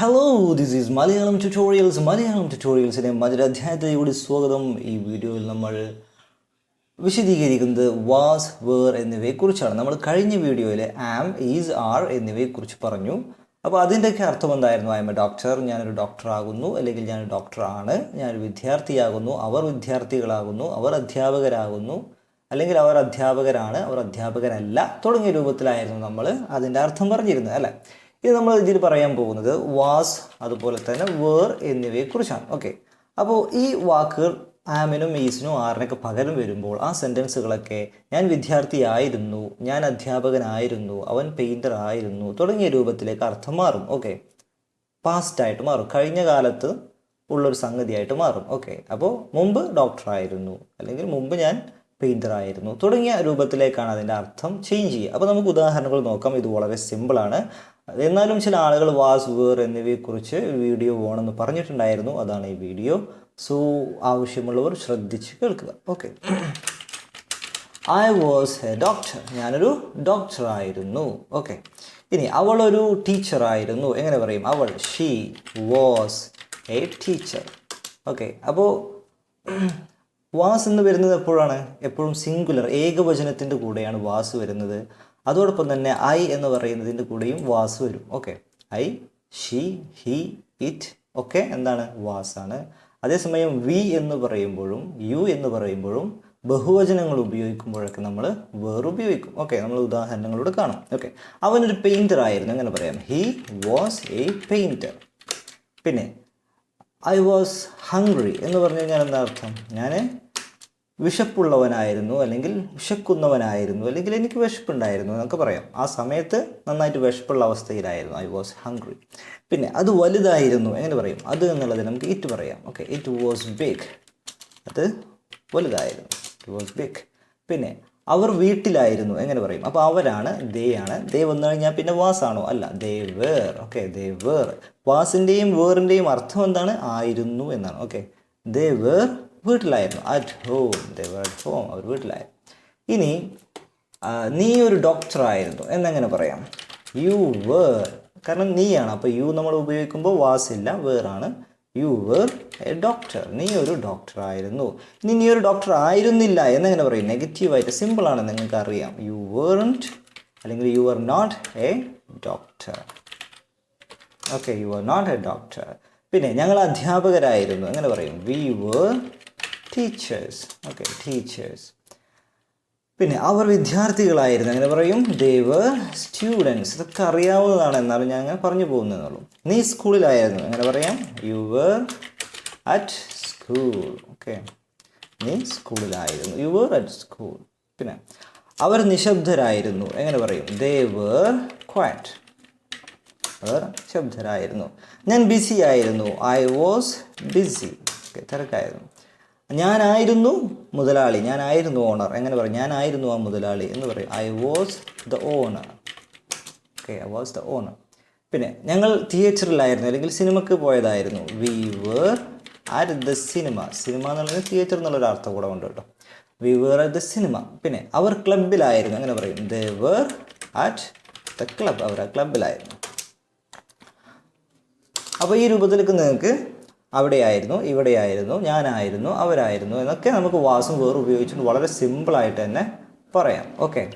Hello this is Malayalam tutorials Malayalam ട്യൂട്ടോറിയൽസിന്റെ മറ്റൊരു അധ്യായത്തിലൂടെ സ്വാഗതം. ഈ വീഡിയോയിൽ നമ്മൾ വിശദീകരിക്കുന്നത് വാസ് വേർ എന്നിവയെക്കുറിച്ചാണ്. നമ്മൾ കഴിഞ്ഞ വീഡിയോയിൽ ആം ഈസ് ആർ എന്നിവയെക്കുറിച്ച് പറഞ്ഞു. അപ്പോൾ അതിന്റെയൊക്കെ അർത്ഥം എന്തായിരുന്നു? ഐ എം എ ഡോക്ടർ ഞാനൊരു ഡോക്ടർ ആകുന്നു. അല്ലെങ്കിൽ ഞാനൊരു ഡോക്ടറാണ് ഞാനൊരു വിദ്യാർത്ഥിയാകുന്നു. അവർ വിദ്യാർത്ഥികളാകുന്നു. അവർ അധ്യാപകരാകുന്നു. അല്ലെങ്കിൽ അവർ അധ്യാപകരാണ്. അവർ അധ്യാപകരല്ല. തുടങ്ങിയ രൂപത്തിലായിരുന്നു നമ്മൾ അതിന്റെ അർത്ഥം പറഞ്ഞിരുന്നത് അല്ലേ? ഇത് നമ്മൾ ഇതിൽ പറയാൻ പോകുന്നത് വാസ് അതുപോലെ തന്നെ വേർ എന്നിവയെക്കുറിച്ചാണ്. ഓക്കെ അപ്പോൾ ഈ വാക്കുകൾ ആമിനും ഈസിനും ആറിനൊക്കെ പകരം വരുമ്പോൾ ആ സെന്റൻസുകളൊക്കെ ഞാൻ വിദ്യാർത്ഥിയായിരുന്നു ഞാൻ അധ്യാപകനായിരുന്നു അവൻ പെയിന്റർ ആയിരുന്നു തുടങ്ങിയ രൂപത്തിലേക്ക് അർത്ഥം മാറും. ഓക്കെ പാസ്റ്റ് ആയിട്ട് മാറും. കഴിഞ്ഞ കാലത്ത് ഉള്ളൊരു സംഗതിയായിട്ട് മാറും. ഓക്കെ അപ്പോൾ മുമ്പ് ഡോക്ടറായിരുന്നു അല്ലെങ്കിൽ മുമ്പ് ഞാൻ പെയിന്റർ ആയിരുന്നു തുടങ്ങിയ രൂപത്തിലേക്കാണ് അതിന്റെ അർത്ഥം ചേഞ്ച് ചെയ്യുക. അപ്പോൾ നമുക്ക് ഉദാഹരണങ്ങൾ നോക്കാം. ഇത് വളരെ സിമ്പിളാണ് എന്നാലും ചില ആളുകൾ വാസ് വേർ എന്നിവയെക്കുറിച്ച് വീഡിയോ വേണമെന്ന് പറഞ്ഞിട്ടുണ്ടായിരുന്നു. അതാണ് ഈ വീഡിയോ. സോ ആവശ്യമുള്ളവർ ശ്രദ്ധിച്ച് കേൾക്കുക. Okay. I was a doctor ഞാനൊരു ഡോക്ടറായിരുന്നു ഓക്കെ. ഇനി അവളൊരു ടീച്ചറായിരുന്നു എങ്ങനെ പറയും? അവൾ she was a teacher okay. അപ്പോൾ വാസ് എന്ന് വരുന്നത് എപ്പോഴാണ്? എപ്പോഴും സിംഗുലർ ഏകവചനത്തിന്റെ കൂടെയാണ് വാസ് വരുന്നത്. അതോടൊപ്പം തന്നെ ഐ എന്ന് പറയുന്നതിന്റെ കൂടെയും വാസ് വരും. Okay I she he it ഒക്കെ എന്താണ്? വാസാണ് അതേസമയം വി എന്ന് പറയുമ്പോഴും യു എന്ന് പറയുമ്പോഴും ബഹുവചനങ്ങൾ ഉപയോഗിക്കുമ്പോഴൊക്കെ നമ്മൾ വേർ ഉപയോഗിക്കും. ഓക്കെ നമ്മൾ ഉദാഹരണങ്ങളോട് കാണും. ഓക്കെ അവനൊരു പെയിന്റർ ആയിരുന്നു. എങ്ങനെ പറയാം. ഹി വാസ് എ പെയിന്റർ പിന്നെ ഐ വാസ് ഹംഗ്രി എന്ന് പറഞ്ഞു കഴിഞ്ഞാൽ എന്താ അർത്ഥം? ഞാൻ വിശപ്പുള്ളവനായിരുന്നു അല്ലെങ്കിൽ വിശക്കുന്നവനായിരുന്നു അല്ലെങ്കിൽ എനിക്ക് വിശപ്പുണ്ടായിരുന്നു എന്നൊക്കെ പറയാം. ആ സമയത്ത് നന്നായിട്ട് വിശപ്പുള്ള അവസ്ഥയിലായിരുന്നു. ഐ വാസ് ഹംഗ്രി പിന്നെ അത് വലുതായിരുന്നു. എങ്ങനെ പറയും? അത് എന്നുള്ളത് നമുക്ക് ഇറ്റ് പറയാം. ഓക്കെ ഇറ്റ് വാസ് ബിഗ് അത് വലുതായിരുന്നു. ഇറ്റ് വാസ് ബിഗ് പിന്നെ അവർ വീട്ടിലായിരുന്നു. എങ്ങനെ പറയും? അപ്പോൾ അവരാണ് ദേ ആണ്. ദേ വന്നു കഴിഞ്ഞാൽ പിന്നെ വാസാണോ അല്ല they were okay they were വാസിന്റെയും വേറിന്റെയും അർത്ഥം എന്താണ്? ആയിരുന്നു എന്നാണ്. ഓക്കെ ദേ വേർ വീട്ടിലായിരുന്നു. At home they were at home അവർ വീട്ടിലായിരുന്നു. ഇനി നീ ഒരു ഡോക്ടറായിരുന്നു എന്നെങ്ങനെ പറയാം? യു വേർ കാരണം നീയാണ്. അപ്പോൾ യു നമ്മൾ ഉപയോഗിക്കുമ്പോൾ വാസില്ല വേറാണ് യു വേർ എ ഡോക്ടർ നീ ഒരു ഡോക്ടറായിരുന്നു ഇനി നീ ഒരു ഡോക്ടർ ആയിരുന്നില്ല എന്നെങ്ങനെ പറയും? നെഗറ്റീവായിട്ട് സിമ്പിളാണ് നിങ്ങൾക്ക് അറിയാം. യു വേർണ്ട് അല്ലെങ്കിൽ you are not a doctor okay you are not a doctor പിന്നെ ഞങ്ങൾ അധ്യാപകരായിരുന്നു. എങ്ങനെ പറയും? We were teachers okay teachers പിന്നെ അവർ വിദ്യാർത്ഥികളായിരുന്നു. അങ്ങനെ പറയും ദേവ് സ്റ്റുഡൻസ് ഇതൊക്കെ അറിയാവുന്നതാണ് എന്നാലും ഞാൻ അങ്ങനെ പറഞ്ഞു പോകുന്നതെന്നുള്ളൂ നീ സ്കൂളിലായിരുന്നു. അങ്ങനെ പറയാം you were at school okay നീ സ്കൂളിലായിരുന്നു. യു വർ അറ്റ് സ്കൂൾ പിന്നെ അവർ നിശബ്ദരായിരുന്നു. എങ്ങനെ പറയും ദേ ക്വാറ്റ് അവർ ശബ്ദരായിരുന്നു ഞാൻ ബിസി ആയിരുന്നു. ഐ വാസ് ബിസി ഓക്കെ തിരക്കായിരുന്നു. ഞാനായിരുന്നു മുതലാളി ഞാനായിരുന്നു ഓണർ എങ്ങനെ പറയും? ഞാനായിരുന്നു ആ മുതലാളി എന്ന് പറയും. I was the owner okay I was the owner പിന്നെ ഞങ്ങൾ തിയേറ്ററിലായിരുന്നു അല്ലെങ്കിൽ സിനിമയ്ക്ക് പോയതായിരുന്നു. We were at the cinema cinema എന്നുള്ളത് തിയേറ്റർ എന്നുള്ളൊരു അർത്ഥം കൂടെ ഉണ്ട് കേട്ടോ. We were at the cinema പിന്നെ അവർ ക്ലബിലായിരുന്നു അങ്ങനെ പറയും? They were at the club അവർ ആ ക്ലബിലായിരുന്നു. അപ്പോൾ ഈ രൂപത്തിലേക്ക് നിങ്ങൾക്ക് അവിടെയായിരുന്നു ഇവിടെയായിരുന്നു ഞാനായിരുന്നു അവരായിരുന്നു എന്നൊക്കെ നമുക്ക് വാസും വേർ ഉപയോഗിച്ചുകൊണ്ട് വളരെ സിമ്പിളായിട്ട് തന്നെ പറയാം. ഓക്കെ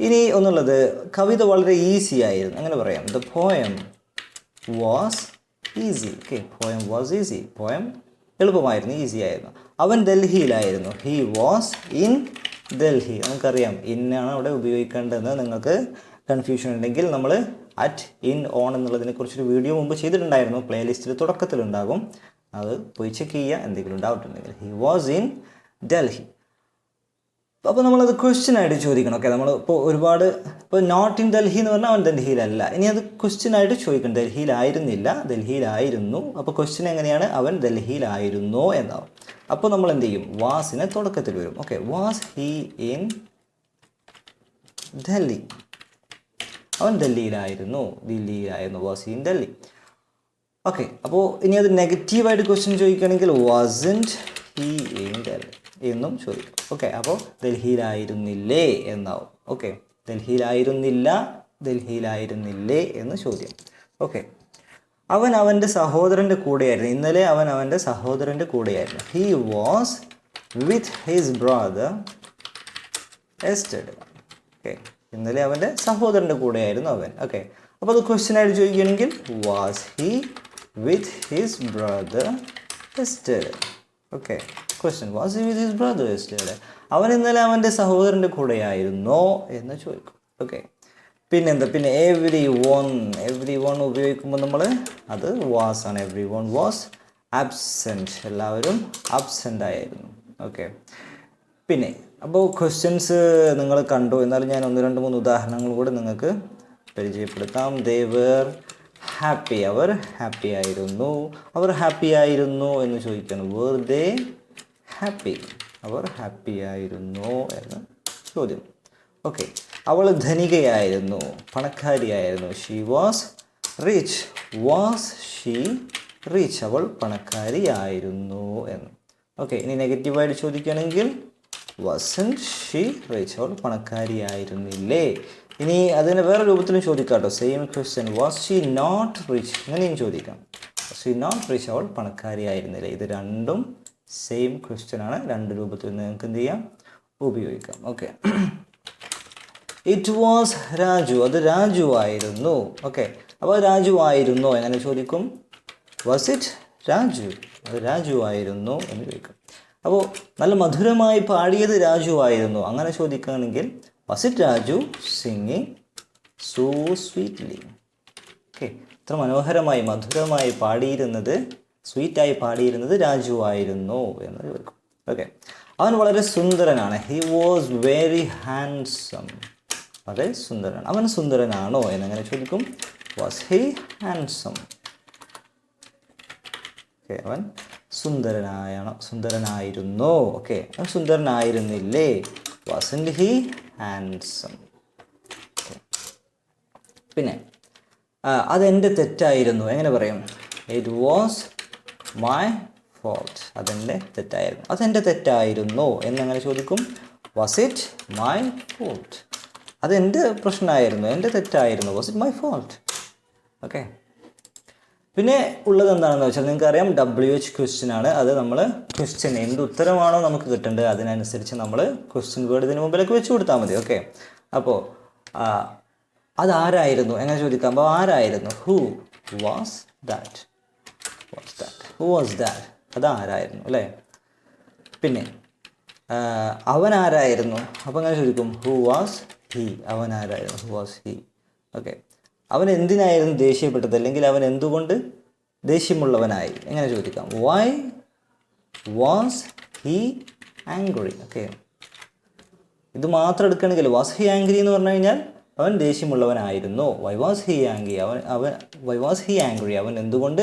ഇനി ഒന്നുള്ളത് കവിത വളരെ ഈസി ആയിരുന്നു. അങ്ങനെ പറയാം. The poem was easy okay poem was easy poem എളുപ്പമായിരുന്നു ഈസി ആയിരുന്നു. അവൻ ഡൽഹിയിലായിരുന്നു. ഹി വാസ് ഇൻ ഡൽഹി നമുക്കറിയാം ഇന്നാണ് അവിടെ ഉപയോഗിക്കേണ്ടതെന്ന് നിങ്ങൾക്ക് കൺഫ്യൂഷൻ ഉണ്ടെങ്കിൽ നമ്മൾ അറ്റ് ഇൻ ഓൺ എന്നുള്ളതിനെ കുറിച്ചൊരു വീഡിയോ മുമ്പ് ചെയ്തിട്ടുണ്ടായിരുന്നു. പ്ലേലിസ്റ്റിൽ തുടക്കത്തിലുണ്ടാകും. അത് പോയി ചെക്ക് ചെയ്യുക എന്തെങ്കിലും ഡൗട്ട് ഉണ്ടെങ്കിൽ. ഹി വാസ് ഇൻ ഡൽഹി അപ്പോൾ നമ്മളത് ക്വസ്റ്റ്യൻ ആയിട്ട് ചോദിക്കണം. ഓക്കെ നമ്മൾ ഇപ്പോൾ ഒരുപാട് ഇപ്പോൾ നോട്ട് ഇൻ ഡൽഹി എന്ന് പറഞ്ഞാൽ അവൻ ഡൽഹിയിലല്ല. ഇനി അത് ക്വസ്റ്റ്യൻ ആയിട്ട് ചോദിക്കണം. ഡൽഹിയിലായിരുന്നില്ല. ഡൽഹിയിലായിരുന്നു. അപ്പോൾ ക്വസ്റ്റ്യൻ എങ്ങനെയാണ്? അവൻ ഡൽഹിയിലായിരുന്നോ എന്നാവും. അപ്പോൾ നമ്മൾ എന്ത് ചെയ്യും? വാസിനെ തുടക്കത്തിൽ വരും. Okay was he in Delhi അവൻ ഡൽഹിയിലായിരുന്നു ദില്ലിയിലായിരുന്നു വാസ് ഇൻ ഡൽഹി. ഓക്കെ അപ്പോൾ ഇനി അത് നെഗറ്റീവായിട്ട് ക്വസ്റ്റ്യൻ ചോദിക്കുകയാണെങ്കിൽ വാസന്റ് ഹി ഇൻ ഡൽഹി എന്നും ചോദിക്കും. ഓക്കെ അപ്പോൾ ഡൽഹിയിലായിരുന്നില്ലേ എന്നാവും. ഓക്കെ ഡൽഹിയിലായിരുന്നില്ല ഡൽഹിയിലായിരുന്നില്ലേ എന്ന് ചോദ്യം. ഓക്കെ അവൻ അവന്റെ സഹോദരന്റെ കൂടെയായിരുന്നു. ഇന്നലെ അവൻ അവന്റെ സഹോദരന്റെ കൂടെയായിരുന്നു. He was with his brother yesterday okay ഇന്നലെ അവന്റെ സഹോദരന്റെ കൂടെയായിരുന്നു അവൻ. ഓക്കെ അപ്പോൾ അത് ക്വസ്റ്റ്യൻ ആയിട്ട് ചോദിക്കുകയാണെങ്കിൽ was he with his brother yesterday okay question was he with his brother yesterday അവൻ ഇന്നലെ അവന്റെ സഹോദരന്റെ കൂടെയായിരുന്നോ എന്ന് ചോദിക്കും. ഓക്കെ പിന്നെന്താ? പിന്നെ എവ്രി വൺ എവ്രി വൺ ഉപയോഗിക്കുമ്പോൾ നമ്മൾ അത് വാസ് ആണ്. എവ്രി വൺ വാസ് ആബ്സെന്റ് എല്ലാവരും ആബ്സെന്റ് ആയിരുന്നു. ഓക്കെ പിന്നെ അപ്പോൾ ക്വസ്റ്റ്യൻസ് നിങ്ങൾ കണ്ടു. എന്നാലും ഞാൻ ഒന്ന് രണ്ട് മൂന്ന് ഉദാഹരണങ്ങൾ കൂടെ നിങ്ങൾക്ക് പരിചയപ്പെടുത്താം. ദേവർ ഹാപ്പി അവർ ഹാപ്പി ആയിരുന്നു. അവർ ഹാപ്പി ആയിരുന്നു എന്ന് ചോദിക്കണം. വേർ ദേ ഹാപ്പി അവർ ഹാപ്പി ആയിരുന്നു എന്ന് ചോദ്യം. ഓക്കെ അവൾ ധനികയായിരുന്നു. പണക്കാരിയായിരുന്നു. She was rich was she rich അവൾ പണക്കാരിയായിരുന്നു എന്ന്. ഓക്കെ ഇനി നെഗറ്റീവായിട്ട് ചോദിക്കുകയാണെങ്കിൽ വസൻ ഷീ റിച്ച് പണക്കാരിയായിരുന്നില്ലേ? ഇനി അതിന് വേറെ രൂപത്തിലും ചോദിക്കാം കേട്ടോ same question was she not rich അങ്ങനെയും ചോദിക്കാം. ഷീ നോട്ട് റിച്ച് അവൾ പണക്കാരിയായിരുന്നില്ലേ? ഇത് രണ്ടും സെയിം ക്വസ്റ്റ്യൻ ആണ്. രണ്ട് രൂപത്തിൽ നിങ്ങൾക്ക് എന്ത് ചെയ്യാം? ഉപയോഗിക്കാം. ഓക്കെ ഇറ്റ് വാസ് രാജു അത് രാജു ആയിരുന്നു. ഓക്കെ അപ്പോൾ രാജു ആയിരുന്നോ. എങ്ങനെ ചോദിക്കും? വാസ് ഇറ്റ് രാജു അത് രാജു ആയിരുന്നു എന്ന് ചോദിക്കും. അപ്പോൾ നല്ല മധുരമായി പാടിയത് രാജു ആയിരുന്നു. അങ്ങനെ ചോദിക്കുകയാണെങ്കിൽ was Raju singing so sweetly okay. ഇത്ര മനോഹരമായി മധുരമായി പാടിയിരുന്നത് സ്വീറ്റായി പാടിയിരുന്നത് രാജു ആയിരുന്നു എന്ന് ചോദിക്കും ഓക്കെ. അവൻ വളരെ സുന്ദരനാണ്. ഹി വാസ് വെരി ഹാൻസം വളരെ സുന്ദരനാണ്. അവൻ സുന്ദരനാണോ എന്നങ്ങനെ ചോദിക്കും. വാസ് ഹി ഹാൻസം ഓക്കെ അവൻ സുന്ദരനായണോ സുന്ദരനായിരുന്നു. ഓക്കെ സുന്ദരനായിരുന്നില്ലേ? വാസൻ ഹി ഹാൻസം പിന്നെ അതെന്റെ തെറ്റായിരുന്നു. എങ്ങനെ പറയും? ഇറ്റ് വാസ് മൈ ഫോൾട്ട് അതെന്റെ തെറ്റായിരുന്നു. അതെന്റെ തെറ്റായിരുന്നു. എന്നങ്ങനെ ചോദിക്കും. വാസ് ഇറ്റ് മൈ ഫോൾട്ട് അതെന്റെ പ്രശ്നമായിരുന്നു. എന്റെ തെറ്റായിരുന്നു. Was it my fault okay പിന്നെ ഉള്ളത് എന്താണെന്ന് വെച്ചാൽ നിങ്ങൾക്ക് അറിയാം ഡബ്ല്യു എച്ച് ക്വസ്റ്റ്യൻ ആണ്. അത് നമ്മൾ ക്വസ്റ്റ്യൻ എന്ത് ഉത്തരമാണോ നമുക്ക് കിട്ടേണ്ടത് അതിനനുസരിച്ച് നമ്മൾ ക്വസ്റ്റ്യൻ വേർഡ് ഇതിന് മുമ്പിലേക്ക് വെച്ച് കൊടുത്താൽ മതി ഓക്കെ അപ്പോൾ അതാരായിരുന്നു? എങ്ങനെ ചോദിക്കാം? അപ്പോൾ ആരായിരുന്നു? Who was that was that who was that അതാരായിരുന്നു അല്ലേ? പിന്നെ അവൻ ആരായിരുന്നു അപ്പോൾ എങ്ങനെ ചോദിക്കും? ഹു വാസ് ഹി അവൻ ആരായിരുന്നു ഹു വാസ് ഹി ഓക്കെ അവൻ എന്തിനായിരുന്നു ദേഷ്യപ്പെട്ടത്? അല്ലെങ്കിൽ അവൻ എന്തുകൊണ്ട് ദേഷ്യമുള്ളവനായി? എങ്ങനെ ചോദിക്കാം. Why was he angry okay ഇത് മാത്രം എടുക്കുകയാണെങ്കിൽ വാസ് ഹി ആംഗ്രി എന്ന് പറഞ്ഞു കഴിഞ്ഞാൽ അവൻ ദേഷ്യമുള്ളവനായിരുന്നു. വൈ വാസ് ഹി ആംഗ്രി അവൻ അവൻ വൈ വാസ് ഹി ആംഗ്രി അവൻ എന്തുകൊണ്ട്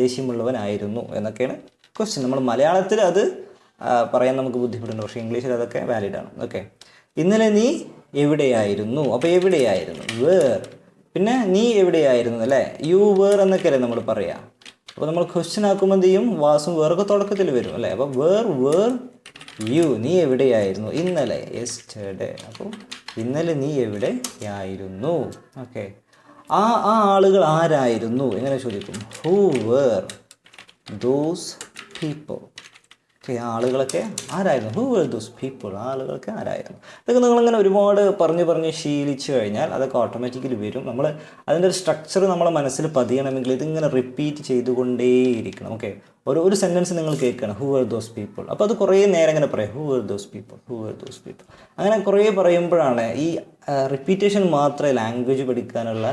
ദേഷ്യമുള്ളവനായിരുന്നു? എന്നൊക്കെയാണ് ക്വസ്റ്റ്യൻ നമ്മൾ മലയാളത്തിൽ അത് പറയാൻ നമുക്ക് ബുദ്ധിമുട്ടുണ്ട്. പക്ഷേ ഇംഗ്ലീഷിൽ അതൊക്കെ വാലിഡ് ആണ്. ഓക്കെ ഇന്നലെ നീ എവിടെയായിരുന്നു? അപ്പോൾ എവിടെയായിരുന്നു? വേർ പിന്നെ നീ എവിടെയായിരുന്നു അല്ലേ? യു വേർ എന്നൊക്കെയല്ലേ നമ്മൾ പറയാം. അപ്പോൾ നമ്മൾ ക്വസ്റ്റ്യൻ ആക്കുമ്പോൾ ചെയ്യും? വാസും വേറൊക്കെ തുടക്കത്തിൽ വരും അല്ലേ? അപ്പോൾ വേർ വേർ യു നീ എവിടെയായിരുന്നു? ഇന്നലെ യെസ്റ്റർഡേ അപ്പോൾ ഇന്നലെ നീ എവിടെയായിരുന്നു? ഓക്കെ ആ ആ ആളുകൾ ആരായിരുന്നു? എങ്ങനെ ചോദിക്കും? Who were those people okay ആ ആളുകളൊക്കെ ആരായിരുന്നു? ഹു വേർ ദോസ് പീപ്പിൾ ആളുകളൊക്കെ ആരായിരുന്നു? അതൊക്കെ നിങ്ങളിങ്ങനെ ഒരുപാട് പറഞ്ഞു പറഞ്ഞ് ശീലിച്ചു കഴിഞ്ഞാൽ അതൊക്കെ ഓട്ടോമാറ്റിക്കലി വരും. നമ്മൾ അതിന്റെ ഒരു സ്ട്രക്ചർ നമ്മളെ മനസ്സിൽ പതിയണമെങ്കിൽ ഇതിങ്ങനെ റിപ്പീറ്റ് ചെയ്തുകൊണ്ടേയിരിക്കണം. ഓക്കെ ഒരു ഒരു സെന്റൻസ് നിങ്ങൾ കേൾക്കണം. ഹു ആർ ദോസ് പീപ്പിൾ അപ്പോൾ അത് കുറേ നേരം ഇങ്ങനെ പറയാം. Who are those people who are those people അങ്ങനെ കുറേ പറയുമ്പോഴാണ് ഈ റിപ്പീറ്റേഷൻ മാത്രമേ ലാംഗ്വേജ് പഠിക്കാനുള്ള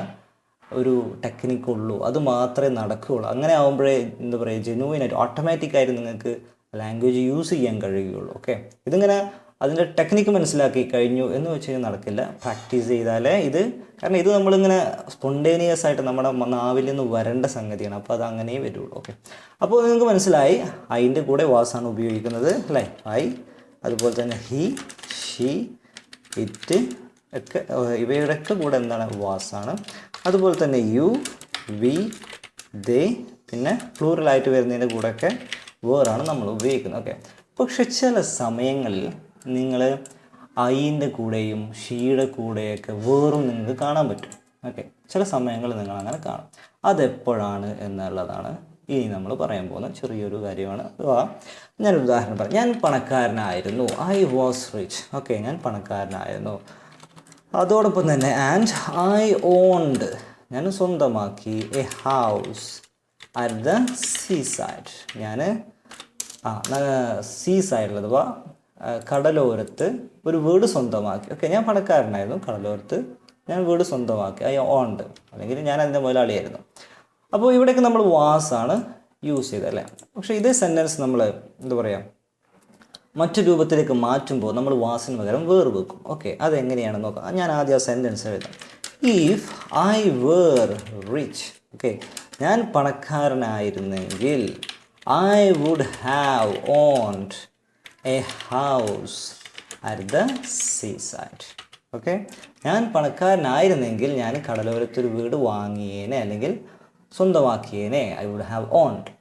ഒരു ടെക്നിക്കുള്ളൂ അത് മാത്രമേ നടക്കുകയുള്ളൂ. അങ്ങനെ ആകുമ്പോഴേ എന്താ പറയുക ജെനുവിനായിട്ട് ഓട്ടോമാറ്റിക്കായിട്ട് നിങ്ങൾക്ക് ലാംഗ്വേജ് യൂസ് ചെയ്യാൻ കഴിയുകയുള്ളൂ ഓക്കെ ഇതിങ്ങനെ അതിന്റെ ടെക്നിക്ക് മനസ്സിലാക്കി കഴിഞ്ഞു എന്ന് വെച്ച് കഴിഞ്ഞാൽ നടക്കില്ല. പ്രാക്ടീസ് ചെയ്താലേ ഇത് കാരണം ഇത് നമ്മളിങ്ങനെ സ്പോണ്ടേനിയസ് ആയിട്ട് നമ്മുടെ നാവിൽ നിന്ന് വരേണ്ട സംഗതിയാണ്. അപ്പോൾ അത് അങ്ങനെ വരുള്ളൂ ഓക്കെ അപ്പോൾ നിങ്ങൾക്ക് മനസ്സിലായി അതിന്റെ കൂടെ വാസാണ് ഉപയോഗിക്കുന്നത് അല്ലേ? ഐ അതുപോലെ തന്നെ ഹി ഷി ഇറ്റ് ഒക്കെ ഇവയുടെ ഇവയുടെയൊക്കെ കൂടെ എന്താണ് വാസാണ്. അതുപോലെ തന്നെ യു വി ദേ പിന്നെ ഫ്ലൂറലായിട്ട് വരുന്നതിന്റെ കൂടെയൊക്കെ വേറാണ് നമ്മൾ ഉപയോഗിക്കുന്നത്. ഓക്കെ പക്ഷെ ചില സമയങ്ങളിൽ നിങ്ങൾ ഐന്റെ കൂടെയും ഷീയുടെ കൂടെയൊക്കെ വേറും നിങ്ങൾക്ക് കാണാൻ പറ്റും. ഓക്കെ ചില സമയങ്ങളിൽ നിങ്ങൾ അങ്ങനെ കാണും. അതെപ്പോഴാണ് എന്നുള്ളതാണ് ഇനി നമ്മൾ പറയാൻ പോകുന്ന ചെറിയൊരു കാര്യമാണ്. അഥവാ ഞാൻ ഉദാഹരണം പറയാം. ഞാൻ പണക്കാരനായിരുന്നു. ഐ വാസ് റിച്ച് ഓക്കെ ഞാൻ പണക്കാരനായിരുന്നു. അതോടൊപ്പം തന്നെ ആൻഡ് ഐ ഓൺഡ് ഞാൻ സ്വന്തമാക്കി a house at the seaside ഞാൻ ആ സീ സൈഡിൽ അഥവാ കടലോരത്ത് ഒരു വീട് സ്വന്തമാക്കി. ഓക്കെ ഞാൻ പണക്കാരനായിരുന്നു കടലോരത്ത്. ഞാൻ വീട് സ്വന്തമാക്കി. I owned. അല്ലെങ്കിൽ ഞാൻ അതിന്റെ മുതലാളിയായിരുന്നു. അപ്പോൾ ഇവിടെയൊക്കെ നമ്മൾ വാസാണ് യൂസ് ചെയ്തത് അല്ലേ? പക്ഷേ ഇതേ സെന്റൻസ് നമ്മൾ എന്താ പറയുക മറ്റു രൂപത്തിലേക്ക് മാറ്റുമ്പോൾ നമ്മൾ വാസിന് പകരം വേർ വെക്കും. ഓക്കെ അതെങ്ങനെയാണ് നോക്കാം. ഞാൻ ആദ്യം ആ സെന്റൻസ് എഴുതാം. If I were rich okay ഞാൻ പണക്കാരനായിരുന്നെങ്കിൽ I would have owned a house at the seaside okay ഞാൻ പണക്കാരനായിരുന്നെങ്കിൽ ഞാൻ കടലോരത്തൊരു വീട് വാങ്ങിയേനെ അല്ലെങ്കിൽ സ്വന്തമാക്കിയേനെ ഐ വുഡ് ഹാവ് ഓൺഡ്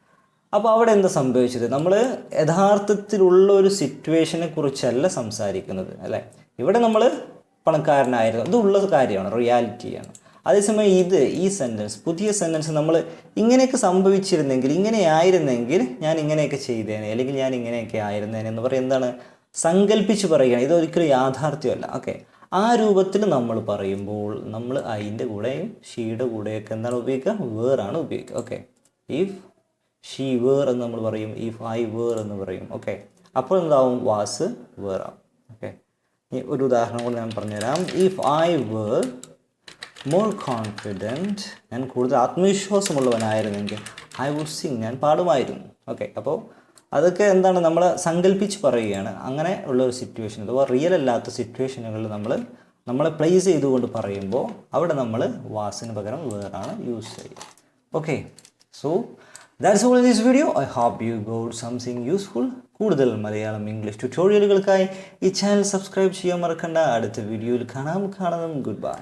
അപ്പോൾ അവിടെ എന്താ സംഭവിച്ചത്? നമ്മൾ യഥാർത്ഥത്തിലുള്ള ഒരു സിറ്റുവേഷനെ കുറിച്ചല്ല സംസാരിക്കുന്നത് അല്ലേ? ഇവിടെ നമ്മൾ പണക്കാരനായിരുന്നു. അതുള്ള കാര്യമാണ് റിയാലിറ്റിയാണ് അതേസമയം ഇത് ഈ സെന്റൻസ് പുതിയ സെന്റൻസ് നമ്മൾ ഇങ്ങനെയൊക്കെ സംഭവിച്ചിരുന്നെങ്കിൽ ഇങ്ങനെ ആയിരുന്നെങ്കിൽ ഞാൻ ഇങ്ങനെയൊക്കെ ചെയ്തേനെ അല്ലെങ്കിൽ ഞാൻ ഇങ്ങനെയൊക്കെ ആയിരുന്നേനെ എന്ന് പറയുന്നത് എന്താണ്? സങ്കല്പിച്ച് പറയുകയാണ്. ഇത് ഒരിക്കലും യാഥാർത്ഥ്യമല്ല. ഓക്കെ. ആ രൂപത്തിൽ നമ്മൾ പറയുമ്പോൾ നമ്മൾ അതിന്റെ കൂടെയും ഷീയുടെ കൂടെയൊക്കെ എന്താണ് ഉപയോഗിക്കുക? വേറാണ് ഉപയോഗിക്കുക. ഓക്കെ. ഇഫ് ഷീ വേർ എന്ന് നമ്മൾ പറയും. ഇഫ് ഐ വേർ എന്ന് പറയും. ഓക്കെ. അപ്പോൾ എന്താവും? വാസ് വേറാവും ഓക്കെ. ഒരു ഉദാഹരണം കൂടി ഞാൻ പറഞ്ഞുതരാം. If I were more confident ഞാൻ കൂടുതൽ ആത്മവിശ്വാസമുള്ളവനായിരുന്നെങ്കിൽ ഐ വുഡ് സിങ് ഞാൻ പാടുമായിരുന്നു. ഓക്കെ അപ്പോൾ അതൊക്കെ എന്താണ് നമ്മൾ സങ്കല്പിച്ച് പറയുകയാണ്. അങ്ങനെ ഉള്ള ഒരു സിറ്റുവേഷൻ അഥവാ റിയൽ അല്ലാത്ത സിറ്റുവേഷനുകളിൽ നമ്മൾ നമ്മളെ പ്ലേസ് ചെയ്തുകൊണ്ട് പറയുമ്പോൾ അവിടെ നമ്മൾ വാസിന് പകരം വേറാണ് യൂസ് ചെയ്യുക. Okay so that's all this video I hope you got something useful കൂടുതൽ മലയാളം ഇംഗ്ലീഷ് ട്യൂട്ടോറിയലുകൾക്കായി ഈ ചാനൽ സബ്സ്ക്രൈബ് ചെയ്യാൻ മറക്കണ്ട. അടുത്ത വീഡിയോയിൽ കാണാം. കാണണം ഗുഡ് ബൈ